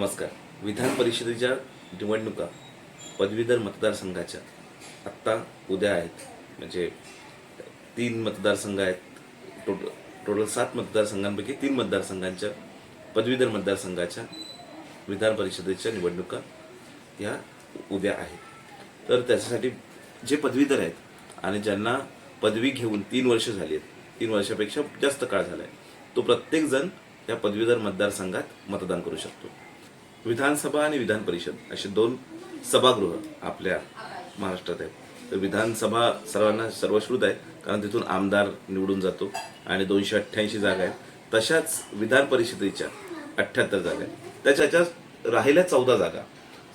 नमस्कार. विधान परिषदेच्या निवडणुका पदवीधर मतदारसंघाच्या आत्ता उद्या आहेत. म्हणजे तीन मतदारसंघ आहेत. टोटल टोटल सात मतदारसंघांपैकी तीन मतदारसंघांच्या पदवीधर मतदारसंघाच्या विधान परिषदेच्या निवडणुका ह्या उद्या आहेत. तर त्याच्यासाठी जे पदवीधर आहेत आणि ज्यांना पदवी घेऊन तीन वर्ष झाली आहेत तीन वर्षापेक्षा जास्त काळ झाला आहे तो प्रत्येकजण या पदवीधर मतदारसंघात मतदान करू शकतो. विधानसभा आणि विधान परिषद असे दोन सभागृह आपल्या महाराष्ट्रात आहेत. तर विधानसभा सर्वांना सर्वश्रुत आहे कारण तिथून आमदार निवडून जातो आणि दोनशे अठ्ठ्याऐंशी जागा आहेत. तशाच विधान परिषदेच्या अठ्ठ्याहत्तर जागा आहेत. त्याच्या राहिल्या चौदा जागा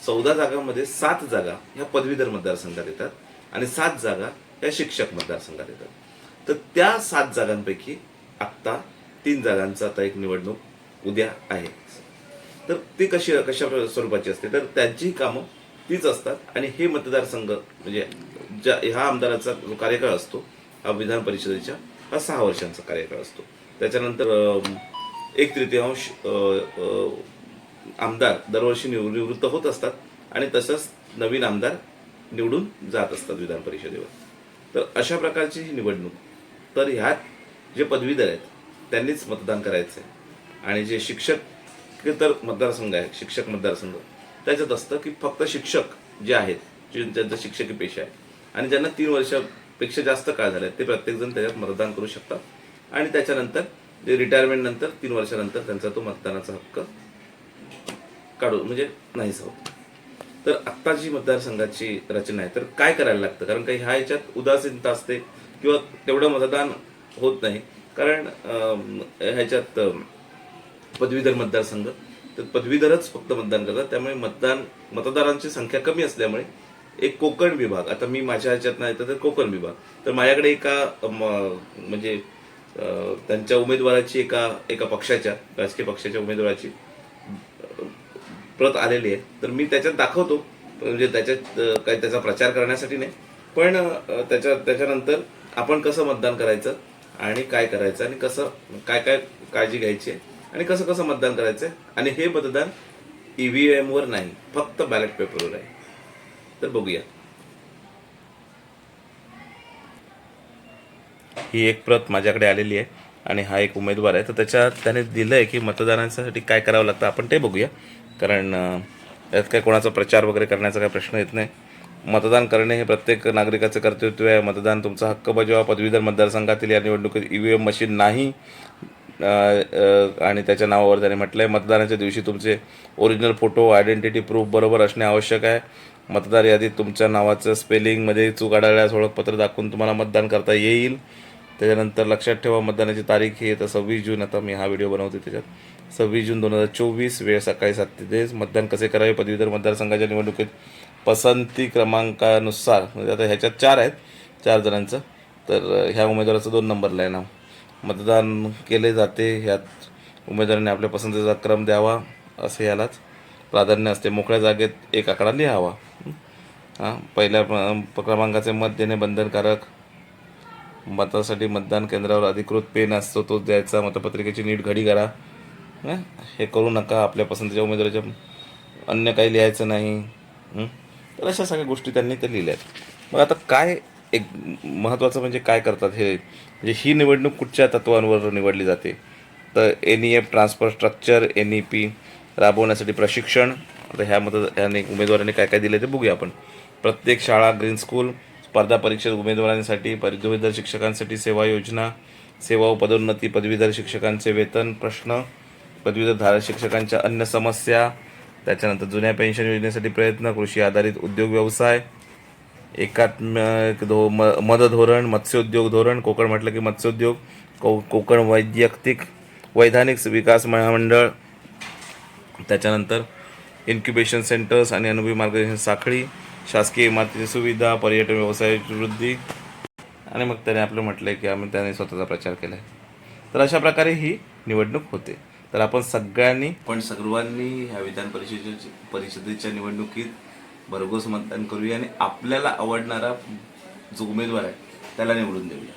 चौदा जागांमध्ये सात जागा ह्या पदवीधर मतदारसंघात येतात आणि सात जागा ह्या शिक्षक मतदारसंघात येतात. तर त्या सात जागांपैकी आत्ता तीन जागांचा आता एक निवडणूक उद्या आहे. तर ती कशी कशा स्वरूपाची असते? तर त्यांचीही कामं तीच असतात. आणि हे मतदारसंघ म्हणजे ज्या ह्या आमदाराचा जो कार्यकाळ असतो हा विधान परिषदेच्या हा सहा वर्षांचा कार्यकाळ असतो. त्याच्यानंतर एक तृतीयांश आमदार दरवर्षी निव निवृत्त होत असतात. आणि तसंच नवीन आमदार निवडून जात असतात विधान परिषदेवर. तर अशा प्रकारची ही निवडणूक. तर ह्यात जे पदवीधर आहेत त्यांनीच मतदान करायचं आहे आणि जे शिक्षक तर मतदारसंघ आहे शिक्षक मतदारसंघ. त्याच्यात असतं की फक्त शिक्षक जे आहेत जे ज्यांचा शिक्षकी पेशा आहे. आणि ज्यांना तीन वर्षापेक्षा जास्त काळ झाला ते प्रत्येकजण त्याच्यात मतदान करू शकतात. आणि त्याच्यानंतर जे रिटायरमेंट नंतर तीन वर्षानंतर त्यांचा तो मतदानाचा हक्क काढू म्हणजे नाहीच होत. तर आत्ता जी मतदारसंघाची रचना आहे तर काय करायला लागतं? कारण काही ह्या याच्यात उदासीनता असते किंवा तेवढं मतदान होत नाही. कारण ह्याच्यात पदवीधर मतदारसंघ. तर पदवीधरच फक्त मतदान करतात. त्यामुळे मतदान मतदारांची संख्या कमी असल्यामुळे एक कोकण विभाग आता मी माझ्या ह्याच्यात नाही तर कोकण विभाग. तर माझ्याकडे एका म- म्हणजे त्यांच्या उमेदवाराची एका एका पक्षाच्या राजकीय पक्षाच्या उमेदवाराची प्रत आलेली आहे. तर मी त्याच्यात दाखवतो. म्हणजे त्याच्यात काही त्याचा प्रचार करण्यासाठी नाही. पण त्याच्या त्याच्यानंतर आपण कसं मतदान करायचं आणि काय करायचं आणि कसं काय काय काळजी घ्यायची आहे आणि कसं कसं मतदान करायचं आणि हे मतदान ईव्हीएम वर नाही फक्त बॅलेट पेपरवर आहे. तर बघूया. ही एक प्रत माझ्याकडे आलेली आहे आणि हा एक उमेदवार आहे. तर त्याच्यात त्याने दिलं आहे की मतदानासाठी काय करावं लागतं आपण ते बघूया. कारण यात काय कोणाचा प्रचार वगैरे करण्याचा काही प्रश्न येत नाही. मतदान करणे हे प्रत्येक नागरिकाचं कर्तृत्व आहे. मतदान तुमचा हक्क बजावा. पदवीधर मतदारसंघातील या निवडणुकीत ई व्ही एम मशीन नाही. आणि त्याच्या नावावर त्याने म्हटलं आहे मतदानाच्या दिवशी तुमचे ओरिजिनल फोटो आयडेंटिटी प्रूफ बरोबर असणे आवश्यक आहे. मतदार यादीत तुमच्या नावाचं स्पेलिंगमध्ये चूक आढळल्यास ओळखपत्र दाखवून तुम्हाला मतदान करता येईल. त्याच्यानंतर लक्षात ठेवा मतदानाची तारीख ही आता सव्वीस जून. आता मी हा व्हिडिओ बनवते त्याच्यात. सव्वीस जून दोन हजार चोवीस वेळ सकाळी सात ते मतदान कसे करावे? पदवीधर मतदारसंघाच्या निवडणुकीत पसंती क्रमांकानुसार. म्हणजे आता ह्याच्यात चार आहेत चार जणांचं. तर ह्या उमेदवाराचं दोन नंबरला आहे नाव. मतदान केले जाते. ह्यात उमेदवाराने आपल्या पसंतीचा क्रम द्यावा असे यालाच प्राधान्य असते. मोकळ्या जागेत एक आकडा लिहावा. हां पहिल्या प- क्रमांकाचे मत देणे बंधनकारक. मतासाठी मतदान केंद्रावर अधिकृत पेन असतो तो द्यायचा. मतपत्रिकेची नीट घडी करा. हे करू नका. आपल्या पसंतीच्या उमेदवाराच्या अन्य काही लिहायचं नाही. तर अशा सगळ्या गोष्टी त्यांनी ते लिहिल्या आहेत. मग आता काय एक महत्त्वाचं म्हणजे काय करतात हे? म्हणजे ही निवडणूक कुठच्या तत्वांवर निवडली जाते? तर N E F transfer structure N E P राबवण्यासाठी प्रशिक्षण आता ह्या मतदार ह्याने उमेदवारांनी काय काय दिले ते बघूया आपण. प्रत्येक शाळा ग्रीन स्कूल स्पर्धा परीक्षेत उमेदवारांसाठी पदवीधर शिक्षकांसाठी सेवा योजना सेवा व पदोन्नती पदवीधर शिक्षकांचे वेतन प्रश्न पदवीधर धारक शिक्षकांच्या अन्य समस्या त्याच्यानंतर जुन्या पेन्शन योजनेसाठी प्रयत्न कृषी आधारित उद्योग व्यवसाय एकात्मिक धो म मद धोरण मत्स्योद्योग धोरण कोकण म्हटलं की मत्स्योद्योग को कोकण वैयक्तिक वैधानिक विकास महामंडळ त्याच्यानंतर इन्क्युबेशन सेंटर्स आणि अनुभवी मार्गदर्शन साखळी शासकीय इमारतीची सुविधा पर्यटन व्यवसायाची वृद्धी आणि मग त्याने आपलं म्हटलं की आम्ही त्याने स्वतःचा प्रचार केला आहे तर अशा प्रकारे ही निवडणूक होते. तर आपण सगळ्यांनी पण सर्वांनी ह्या विधान परिषदेच्या परिषदेच्या निवडणुकीत भरघोस मतदान करूया आणि आपल्याला आवडणारा जो उमेदवार आहे त्याला निवडून देऊया.